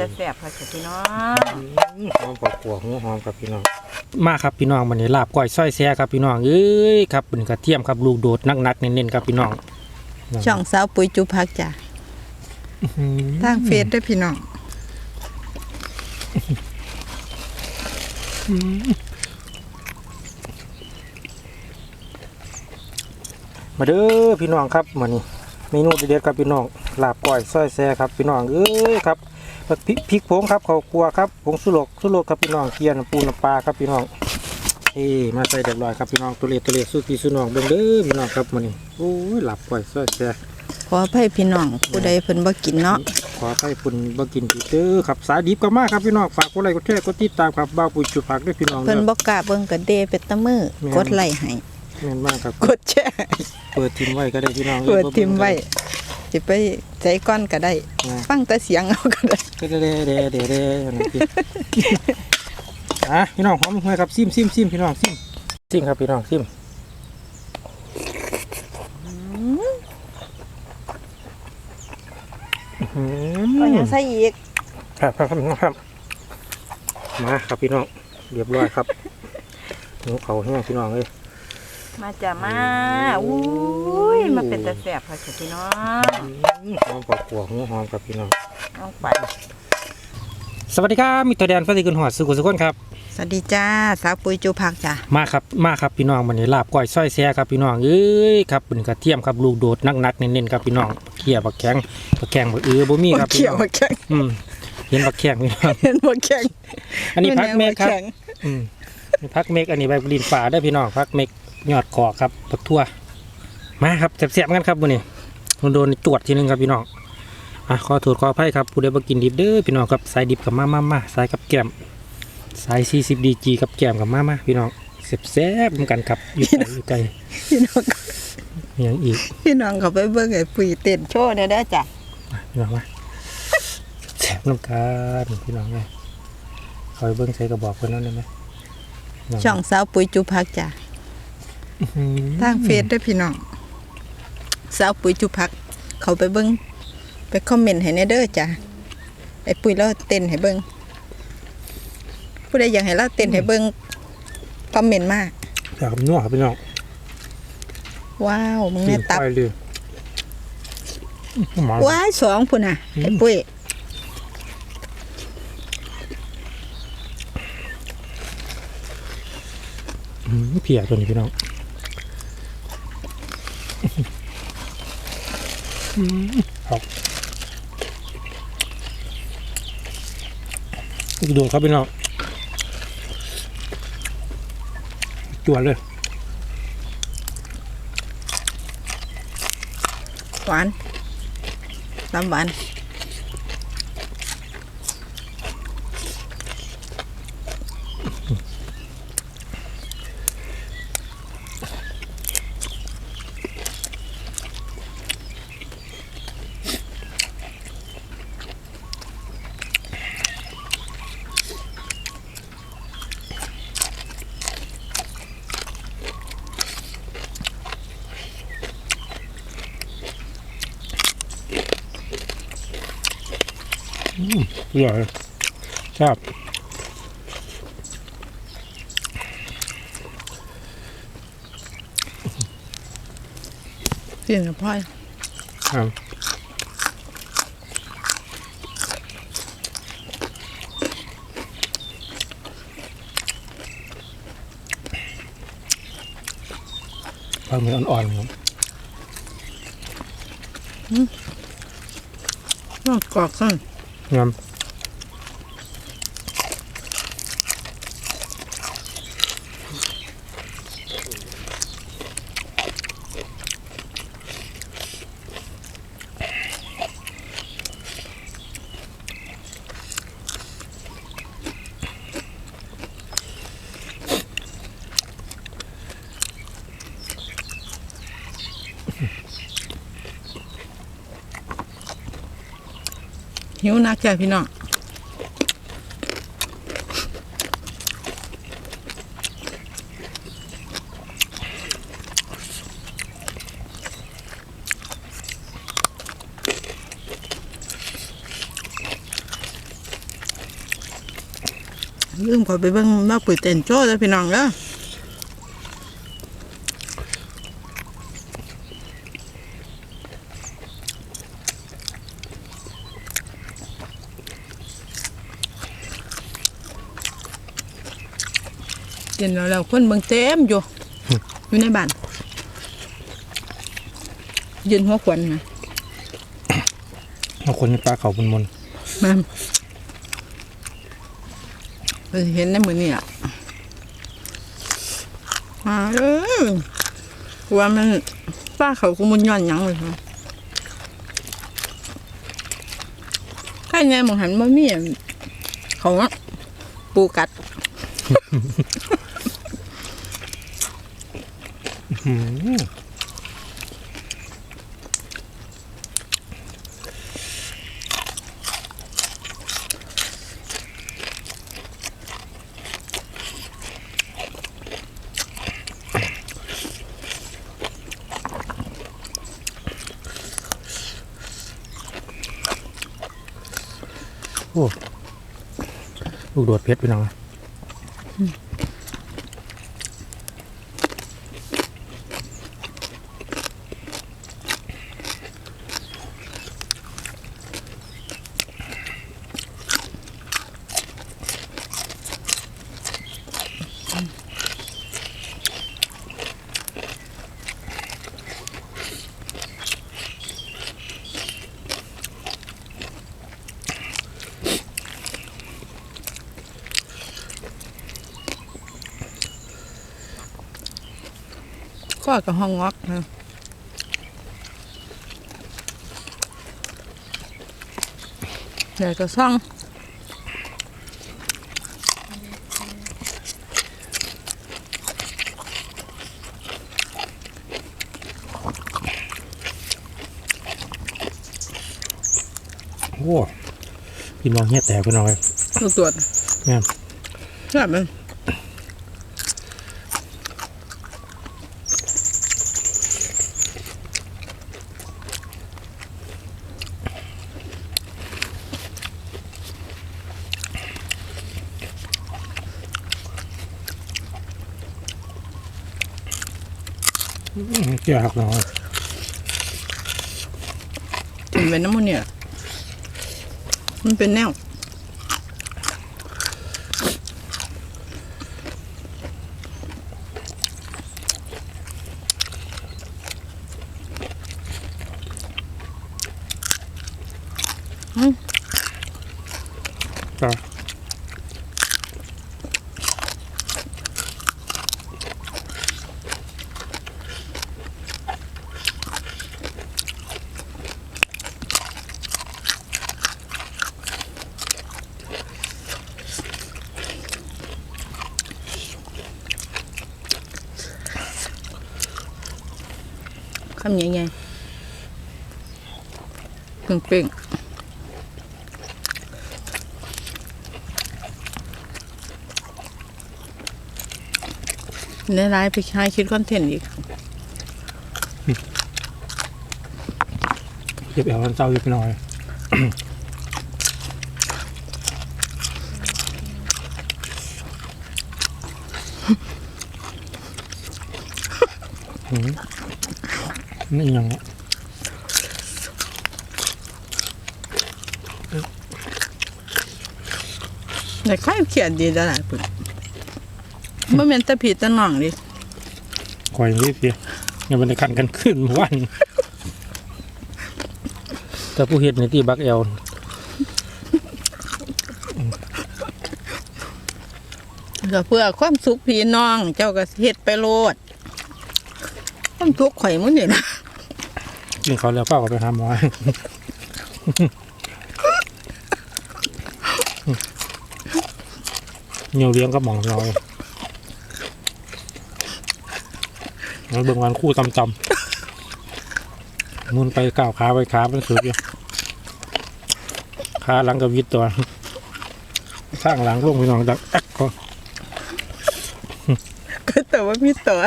ตาแสบค่ะพี่น้องหอมปอกกัวหัวหอมครับพี่น้อง มาครับพี่น้องวันนี้ลาบก้อยส้อยแซ่ครับพี่น้องเอ้ยครับเป็นกระเทียมครับลูกโดดนักๆเน้นๆครับพี่น้องช่องสาวปุ๋ยจุพักจ้ะทางเฟซด้วยพี่น้องมาเด้อพี่น้องครับมานี่เมนูเด็ดๆครับพี่น้องลาบก้อยส้อยแซ่ครับพี่น้องเอ้ยครับ พริกพริกผงครับข้าวคั่วครับผงสุรกสุรกครับพี่น้องเกี๊ยวน้ำปูน้ำปลาครับพี่น้องเอ้มาใส่เรียบร้อยครับพี่น้องตัวเล็กตัวเล็กสู้พี่สู้น้องเบิ่งเด้อพี่น้องครับมานี่โอ้ยลาบก้อยส้อยแซ่ขออภัยพี่น้องผู้ใดเพิ่นบ่กินเนาะขอให้คุณบ่กินผีเด้อครับสายดิบก็มาครับพี่น้องฝากกดไลค์กดแชร์กดติดตามครับบ้าวปุ๋ยจุดผักด้วยพี่น้องเพิ่นเด้อบ่กล้าเบิ่งกระเดเป็ดตะมือแม่นกดไลค์ให้แม่นมากครับกดแชร์เปิดทิ้งไว้ก็ได้พี่น้องเปิดทิมไว้สิไป ใส่ก้อนก็ได้นะฟังแต่เสียงเอาก็ได้ก็ได้เด้เด้เด้นั่นพี่อะพี่น้องหอมห้วยครับซิมซิมซิมพี่น้องซิมซิมครับพี่น้องซิมอื้อก็หืยัองใส่อีกครับครับครับครับมาครับพี่น้องเรียบร้อยครับ หนูเขาแห้งพี่น้องเลยมาจ้ะมาอุ้ยมาเป็นตาแสบค่ะพี่น้องหอ มปอกกัวหัวหอมครับพี่น้องน้องไปสวัสดีครับมิตรแดนฟ้าสีกุนหอดสุขุสุขนครับสวัสดีจ้าสาวปุ๋ยจุพักจ้ะมาครับมาครับพี่น้องวันนี้ลาบก้อยส้อยแซ่ครับพี่น้องเอ้ยครับเป็นกระเทียมครับลูกโดดนักๆเน้นๆครับพี่น้องเขี่ยบักแข็งบักแข็งบักเอือบ่มีครับพี่เขียน้วองมาแข็งอืมเห็นบักแข็งพี่น้องเห็นบ่แข็งอันนี้พักเมกครับแข็งอืมนี่พักเมกอันนี้ใบปลินป่าได้อพี่น้องพักเมกยอดคอครับบักทั่วมาครับแซ่บๆกันครับวันนี้ โดนๆจวดทีนึงครับพี่น้องอะขอโทษขออภัยครับผู้ใดบ่กินดิบเด้อพี่น้องครับสายดิบกับมามามาสายกับแก้มสาย40ดีจีกับแก้มกับมามาพี่น้องแซ่บๆเหมือนกันครับอยู่ไกลอยู่ไกลพี่น้องมีอย่างอีกพี่น้องเขาไปเบิ่งไอ้ปุ๋ยเต้นโชว์เนี่ยได้อจ้ะมาพี่น้องมาแซ่บน้ำกันพี่น้องเลยคอยเบิ้งใส่กระบอกเพิ่นนั่นได้ไหมพี่น้ช่องสาวปุ๋ยจุพักจ้ะอื้อหือทางเฟซด้วยพี่น้อง สาวปุ๋ยจุพัก เขาไปเบิ่งไปคอมเมนต์ให้แน่เด้อจ้ะไอ้ปุ๋ยเราเต้นให้เบิ่งผู้ใดอยากให้เราเต้นให้เบิ่งคอมเมนต์มาอยากนัวครับพี่น้องว้าวมึงแม่ตับไปเลยหมาว้ายสองพุ่นน่ะอืมไอ้ปุ้ยอื้อเพียตัวนี้พี่น้อง อื้อเอาอีกโดนครับพี่น้องจวนเลย หวานน้ำหวาน อร่อยชอบพี่น้องพ่อยครับปลาหมึกอ่อนๆครับน้องกรอกขึ้น งาม หิวนักจ้ะพี่น้องลืมขอไปเบิ่งมาปุ๋ยเต็นโจ้แล้วพี่น้องแล้ว อกินแล้วแล้วคนเบิ่งเต็มอยู่ อยู่ในบ้านยืนหัวขวัญนะเอาคนปลาเขาบนมนมาเพิ่นเห็นในมือนี่อะมาเออว่ามันป้าเขาคุมุนย้อนหยังเลยค่ะใครแน่มองหันบ่มีอันเขาอะปูกัด อืม โอ้ลูกโดดเพชรพี่น้อง ก็กับห้องงอกนะเดี๋ยวก็ซ่องโอ้พี่น้องเฮียแตกพี่น้องเลยลูกตรวจแม่นใช่ไหม ยากหน่อยถึงเป็นน้ำมันเนี่ย มันเป็นแนว จ้า คำใหญ่ๆ เป่งๆในไลน์ไปให้คิดคอนเทนต์อีกเก็บแอลวันเศร้าอยู่พี่น้องเลยอืมนี่ยังไง แต่ค่อยเขียนดีแล้วล่ะปุ่นเมื่อเมนแตะผีตะหน่องดิคอยรีบเพียยังเป็นกันกันขึ้นเมื่อวันแต่ผู้เฮ็ดในที่บักแอลก็เพื่อความสุขพี่น้อง เจ้าก็เฮ็ดไปโลดความทุกข์ข่อยมึงนี่นะกินเขาวแล้วเฝ้าก็ไปหาหม เหนียวเลี้ยงก็หมองเราแล้วเบิ่งวันคู่จำจำมุนไปก้าวขาไปขาเป็นสุดอยู่ขาหลังกับวิดตัว สร้างหลังลงไปนองดักแอ๊กก็ก็แต่ว่ามีตัว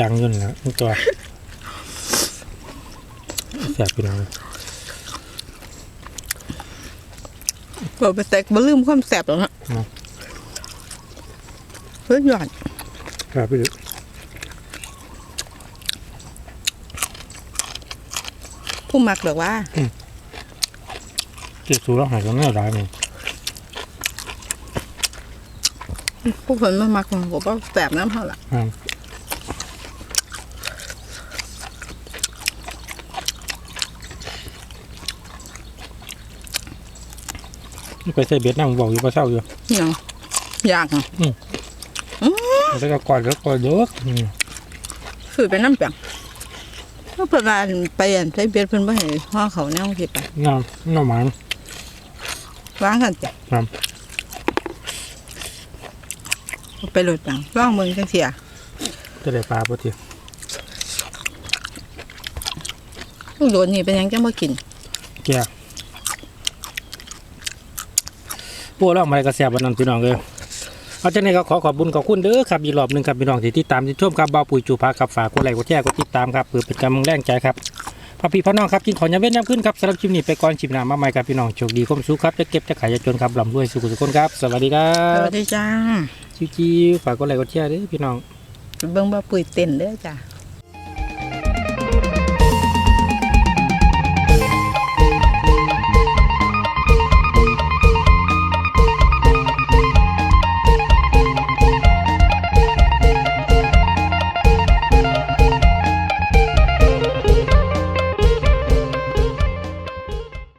จังอยุ่นนแหละตัวแสบไปหน่อยบ่ไปแตกบ่ลืมความแสบหรอกนะ เพื่อนหยอดครับพี่ผู้มักหรอกว่าเจ็ดสูแล้วหายกันแน่ร้ายเลยผู้คนไม่มักมันก็แสบน้ำเท่าไหร่ ครับ ไปใส่เบ็ดนั่งบอกอยู่ปลาเศร้าอยู่ยังยากอะแล้วก็กอดแล้วกอดเยอะอืมคือไปน้ำเปียงเมื่อประมาณไปอันใช้เบียดเพิ่นบ่ให้ห่อเขาแนวสิไปน้ำน้ำหมันวางกันจ้ะครับเอาไปโหลดจังว่างเมืองจังเสียจะได้ปลาปกติลูกโดนนี่เป็นหยังจังบ่กินแก่ พวกเรามาอะไรกระแสบันนั้นพี่น้องเลยเอาจากนี้ก็ขอขอบคุญขอบคุณเด้อครับอีกรอบหนึ่งครับพี่น้องที่ติดตามที่ชมครับเบาปุ๋ยจูพาครับฝากกดไลค์กดแชร์กดติดตามครับเพื่อเป็นกำลังแรงใจครับพอพี่พ่อน้องครับกินขอยำเว้นย้ำขึ้นครับสำหรับคลิปนี้ไปก่อนชิมน้ำมาใหม่ครับพี่น้องโชคดีคมสุขครับจะเก็บจะขายจะจนครับลำรวยสุขสุขคนครับสวัสดีครับสวัสดีจ้าชิวๆฝากกดไลค์กดแชร์เด้อพี่น้องเบิ่งบ่ปุ๋ยเต้นเด้อจ้า